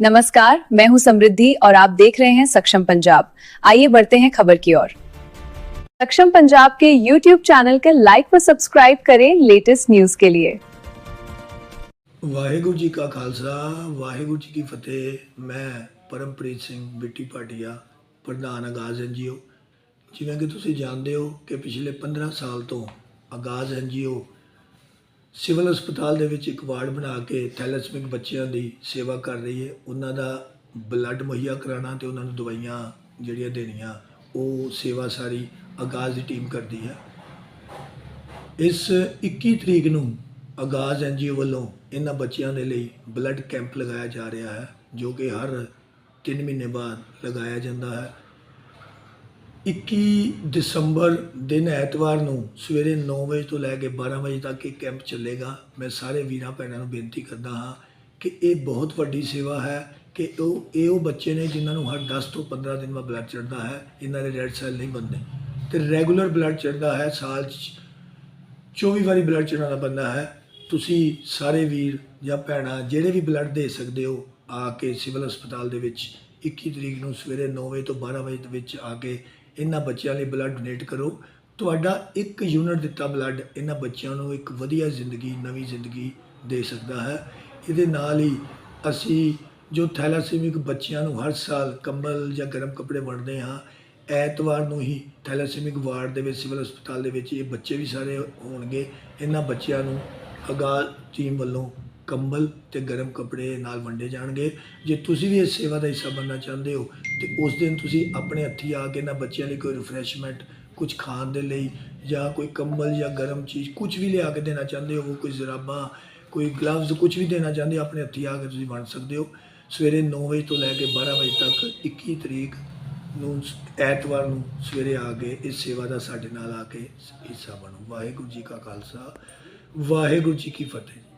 नमस्कार मैं हूं समृद्धि और आप देख रहे हैं सक्षम पंजाब आइए बढ़ते हैं खबर की ओर सक्षम पंजाब के YouTube चैनल का लाइक व सब्सक्राइब करें लेटेस्ट न्यूज के लिए ਵਾਹਿਗੁਰੂ ਜੀ ਕਾ ਖਾਲਸਾ ਵਾਹਿਗੁਰੂ ਜੀ ਕੀ ਫਤਿਹ ਮੈਂ ਪਰਮਪ੍ਰੀਤ ਸਿੰਘ ਬਿੱਟੀ ਪਾਟਿਆ ਪ੍ਰਧਾਨ ਆਗਾਜ਼ ਐਨਜੀਓ ਜਿਵੇਂ ਕਿ ਤੁਸੀਂ ਜਾਣਦੇ ਹੋ ਕਿ ਪਿਛਲੇ 15 ਸਾਲ ਤੋਂ ਆਗਾਜ਼ ਐਨਜੀਓ ਸਿਵਲ ਹਸਪਤਾਲ ਦੇ ਵਿੱਚ ਇੱਕ ਵਾਰਡ ਬਣਾ ਕੇ ਥੈਲੇਸਮਿਕ ਬੱਚਿਆਂ ਦੀ ਸੇਵਾ ਕਰ ਰਹੀ ਹੈ। ਉਹਨਾਂ ਦਾ ਬਲੱਡ ਮੁਹੱਈਆ ਕਰਾਉਣਾ ਤੇ ਉਹਨਾਂ ਨੂੰ ਦਵਾਈਆਂ ਜਿਹੜੀਆਂ ਦੇਣੀਆਂ, ਉਹ ਸੇਵਾ ਸਾਰੀ ਆਗਾਜ਼ ਦੀ ਟੀਮ ਕਰਦੀ ਹੈ। ਇਸ 21 ਤਰੀਕ ਨੂੰ ਆਗਾਜ਼ ਐਨਜੀਓ ਵੱਲੋਂ ਇਹਨਾਂ ਬੱਚਿਆਂ ਦੇ ਲਈ ਬਲੱਡ ਕੈਂਪ ਲਗਾਇਆ ਜਾ ਰਿਹਾ ਹੈ, ਜੋ ਕਿ ਹਰ 3 ਮਹੀਨੇ ਬਾਅਦ ਲਗਾਇਆ ਜਾਂਦਾ ਹੈ। 21 ਦਸੰਬਰ ਦਿਨ ਐਤਵਾਰ ਨੂੰ ਸਵੇਰੇ 9 ਵਜੇ ਤੋਂ ਲੈ ਕੇ 12 ਵਜੇ ਤੱਕ ਇਹ ਕੈਂਪ ਚੱਲੇਗਾ। ਮੈਂ ਸਾਰੇ ਵੀਰਾਂ ਭੈਣਾਂ ਨੂੰ ਬੇਨਤੀ ਕਰਦਾ ਹਾਂ ਕਿ ਇਹ ਬਹੁਤ ਵੱਡੀ ਸੇਵਾ ਹੈ ਕਿ ਉਹ, ਇਹ ਉਹ ਬੱਚੇ ਨੇ ਜਿਨ੍ਹਾਂ ਨੂੰ ਹਰ 10 ਤੋਂ 15 ਦਿਨ ਬਾਅਦ ਬਲੱਡ ਚੜ੍ਹਦਾ ਹੈ, ਇਹਨਾਂ ਦੇ ਰੈੱਡ ਸੈੱਲ ਨਹੀਂ ਬਣਦੇ। ਤੇ ਰੈਗੂਲਰ ਬਲੱਡ ਚੜ੍ਹਦਾ ਹੈ, ਸਾਲ 'ਚ 24 ਵਾਰੀ ਬਲੱਡ ਚੜਾਉਣਾ ਬੰਦਾ ਹੈ। ਤੁਸੀਂ ਸਾਰੇ ਵੀਰ ਜਾਂ ਭੈਣਾਂ ਜਿਹੜੇ ਵੀ ਬਲੱਡ ਦੇ ਸਕਦੇ ਹੋ ਆ ਕੇ ਸਿਵਲ ਹਸਪਤਾਲ ਦੇ ਵਿੱਚ 21 ਤਰੀਕ ਨੂੰ ਸਵੇਰੇ 9 ਵਜੇ ਤੋਂ 12 ਵਜੇ ਦੇ ਵਿੱਚ ਆ ਕੇ ਇਹਨਾਂ ਬੱਚਿਆਂ ਲਈ ਬਲੱਡ ਡੋਨੇਟ ਕਰੋ। ਤੁਹਾਡਾ ਇੱਕ ਯੂਨਿਟ ਦਿੱਤਾ ਬਲੱਡ ਇਹਨਾਂ ਬੱਚਿਆਂ ਨੂੰ ਇੱਕ ਵਧੀਆ ਜ਼ਿੰਦਗੀ, ਨਵੀਂ ਜ਼ਿੰਦਗੀ ਦੇ ਸਕਦਾ ਹੈ। ਇਹਦੇ ਨਾਲ ਹੀ ਅਸੀਂ ਜੋ ਥੈਲਾਸੀਮਿਕ ਬੱਚਿਆਂ ਨੂੰ ਹਰ ਸਾਲ ਕੰਬਲ ਜਾਂ ਗਰਮ ਕੱਪੜੇ ਵੰਡਦੇ ਹਾਂ, ਐਤਵਾਰ ਨੂੰ ਹੀ ਥੈਲਾਸੀਮਿਕ ਵਾਰਡ ਦੇ ਵਿੱਚ, ਸਿਵਲ ਹਸਪਤਾਲ ਦੇ ਵਿੱਚ ਇਹ ਬੱਚੇ ਵੀ ਸਾਰੇ ਹੋਣਗੇ। ਇਹਨਾਂ ਬੱਚਿਆਂ ਨੂੰ ਅਗਾਲ ਟੀਮ ਵੱਲੋਂ ਕੰਬਲ ਤੇ ਗਰਮ ਕੱਪੜੇ ਨਾਲ ਵੰਡੇ ਜਾਣਗੇ। ਜੇ ਤੁਸੀਂ ਵੀ ਇਸ ਸੇਵਾ ਦਾ ਹਿੱਸਾ ਬਣਨਾ ਚਾਹੁੰਦੇ ਹੋ, ਤੇ ਉਸ ਦਿਨ ਤੁਸੀਂ ਆਪਣੇ ਹੱਥੀਂ ਆ ਕੇ ਨਾ ਬੱਚਿਆਂ ਲਈ ਕੋਈ ਰਿਫਰੈਸ਼ਮੈਂਟ ਕੁਝ ਖਾਣ ਦੇ ਲਈ ਜਾਂ ਕੋਈ ਕੰਬਲ ਜਾਂ ਗਰਮ ਚੀਜ਼ ਕੁਝ ਵੀ ਲਿਆ ਕੇ ਦੇਣਾ ਚਾਹੁੰਦੇ ਹੋ, ਕੋਈ ਜ਼ਰਾਬਾਂ, ਕੋਈ ਗਲਵਜ਼ ਕੁਝ ਵੀ ਦੇਣਾ ਚਾਹੁੰਦੇ ਹੋ, ਆਪਣੇ ਹੱਥੀਂ ਆ ਕੇ ਤੁਸੀਂ ਵੰਡ ਸਕਦੇ ਹੋ। ਸਵੇਰੇ 9 ਵਜੇ ਤੋਂ ਲੈ ਕੇ 12 ਵਜੇ ਤੱਕ 21 ਤਰੀਕ ਨੂੰ ਐਤਵਾਰ ਨੂੰ ਸਵੇਰੇ ਆ ਕੇ ਇਸ ਸੇਵਾ ਦਾ ਸਾਡੇ ਨਾਲ ਆ ਕੇ ਹਿੱਸਾ ਬਣੋ। ਵਾਹਿਗੁਰੂ ਜੀ ਕਾ ਖਾਲਸਾ, ਵਾਹਿਗੁਰੂ ਜੀ ਕੀ ਫਤਿਹ।